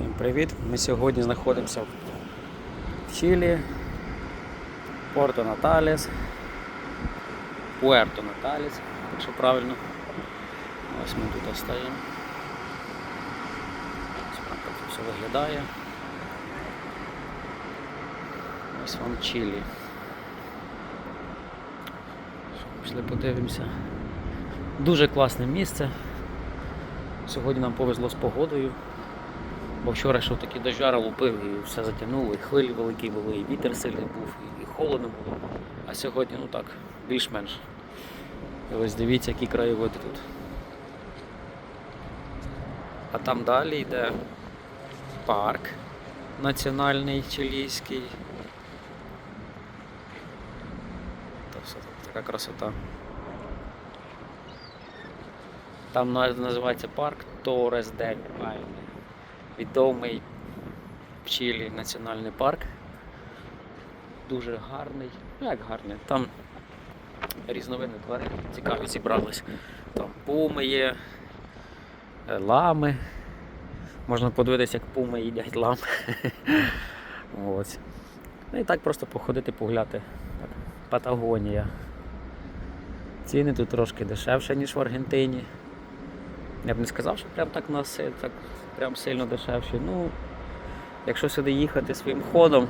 Всім привіт! Ми сьогодні знаходимося в Чилі, Порто Наталіс, Пуерто Наталіс, якщо правильно. Ось ми тут стоїмо. Ось так все виглядає. Ось вам Чилі. Пішли подивимося. Дуже класне місце. Сьогодні нам повезло з погодою. Бо вчора йшов такий дожар, лупив і все затягнуло, і хвилі великі були, і вітер сильний був, і, холодно було. А сьогодні, ну так, більш-менш. Ось дивіться, які краєвиди тут. А там далі йде парк національний чилійський. Та все тут така красота. Там називається парк Торрес дель Пальме. Відомий в Чилі національний парк. Дуже гарний. Ну як гарний? Там різновидні тварини цікаві зібрались. Там пуми є, е, лами. Можна подивитися, як пуми їдять лам. Ось. Ну і так просто походити, погуляти. Патагонія. Ціни тут трошки дешевше, ніж в Аргентині. Я б не сказав, що прям так на си- так прям сильно дешевші. Ну, якщо сюди їхати своїм ходом,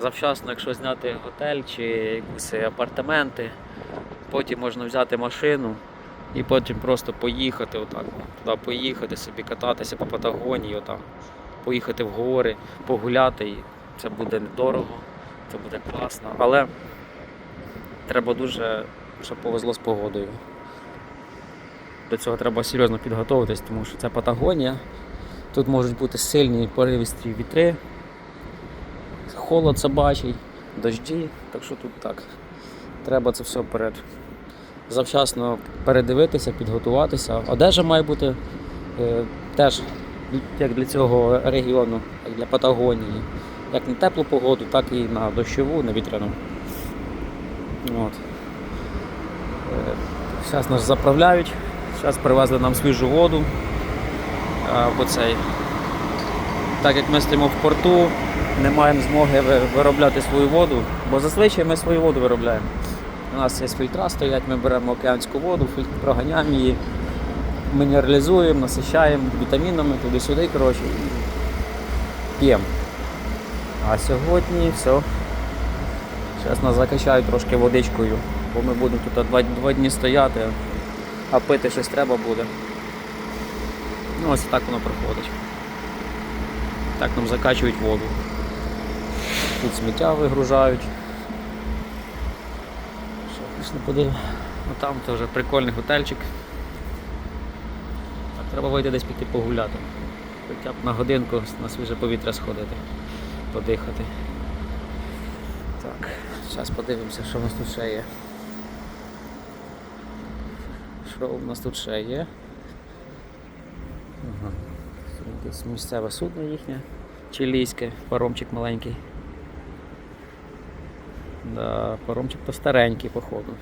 завчасно, якщо зняти готель чи якісь апартаменти, потім можна взяти машину і потім просто поїхати отак. Туди поїхати, собі кататися по Патагонії, отам, поїхати в гори, погуляти. І це буде недорого, це буде класно. Але треба дуже, щоб повезло з погодою. До цього треба серйозно підготуватись, тому що це Патагонія. Тут можуть бути сильні поривісті вітри, холод собачий, дожді, так що тут так. Треба це все перед завчасно передивитися, підготуватися. Одежа має бути е, теж як для цього регіону, як для Патагонії. Як на теплу погоду, так і на дощову, на вітряну. От. Зараз нас заправляють. Зараз привезли нам свіжу воду. Бо. Так як ми стоїмо в порту, не маємо змоги виробляти свою воду, бо зазвичай ми свою воду виробляємо. У нас є фільтра стоять, ми беремо океанську воду, проганяємо її, мінералізуємо, насищаємо вітамінами туди-сюди, коротше, п'ємо. А сьогодні все. Зараз нас закачають трошки водичкою, бо ми будемо тут два, два дні стояти, а пити щось треба буде. Ну ось так воно проходить. Так нам закачують воду. Тут сміття вигружають. Що, пішли подивимось. Ну там це вже прикольний готельчик. Так, треба вийти десь піти погуляти. Хоча б на годинку на свіже повітря сходити, подихати. Так, зараз подивимося, що у нас тут ще є. Що у нас тут ще є? Ага. Якесь місцеве судно їхнє, чилійське, паромчик маленький. Да, паромчик то старенький, походу.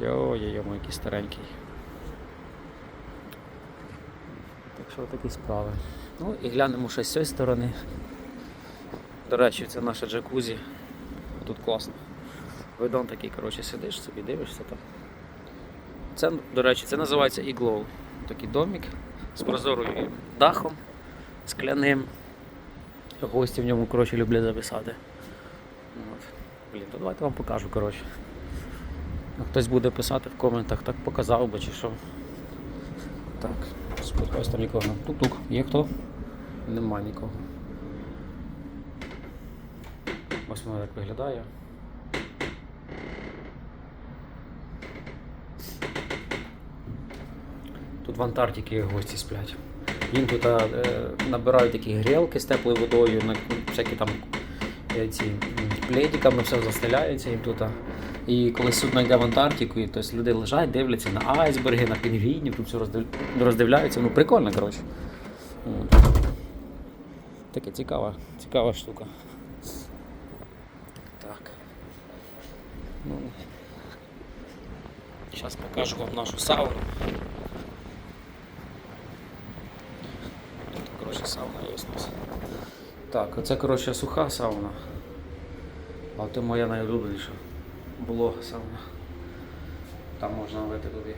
Йо-йо-йо, який старенький. Так що такі справи. Ну і глянемо ще з цієї сторони. До речі, це наша джакузі. Тут класно. Видон такий, коротше, сидиш собі, дивишся там. Це, до речі, це називається іглоу. Такий домик з прозорою дахом, скляним. Гості в ньому коротше, люблять зависати. От. Блін, то давайте вам покажу, коротше. Хтось буде писати в коментах, так показав би чи що. Так, сподіваюсь, там нікого. Тук-тук, є хто? Нема нікого. Ось воно як виглядає. Тут в Антарктиці гості сплять. Їм тут е, набирають такі грілки з теплою водою, на всякі там е, ці пледиками все застеляється їм тут. І коли судно йде в Антарктику, і, тобто люди лежать, дивляться на айсберги, на пінгвінів, тут все роздив... роздивляються. Ну прикольно, коротше. Таке цікава, цікава штука. Так. Ну, Зараз покажу вам нашу сауну. Тут, коротше, сауна є у нас. Так, оце коротше суха сауна. А це моя найулюбленіша. Волога сауна. Там можна вийти туди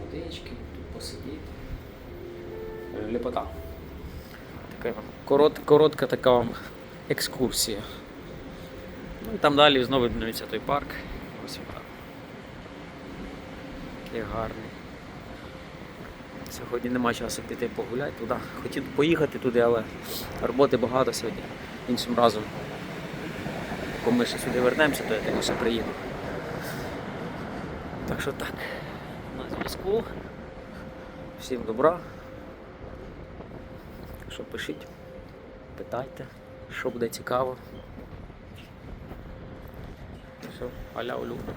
водички, тут посидіти. Ліпота. Така вам корот, коротка така вам екскурсія. Ну і там далі знову відновиться той парк. Ось він там. Який гарний. Сьогодні нема часу піти погуляти туди. Хотів поїхати туди, але роботи багато сьогодні. Іншим разом. Коли ми ще сюди вернемося, то я ще приїду. Так що так. На зв'язку. Всім добра. Що пишіть, питайте, що буде цікаво. Все, аля улюблено.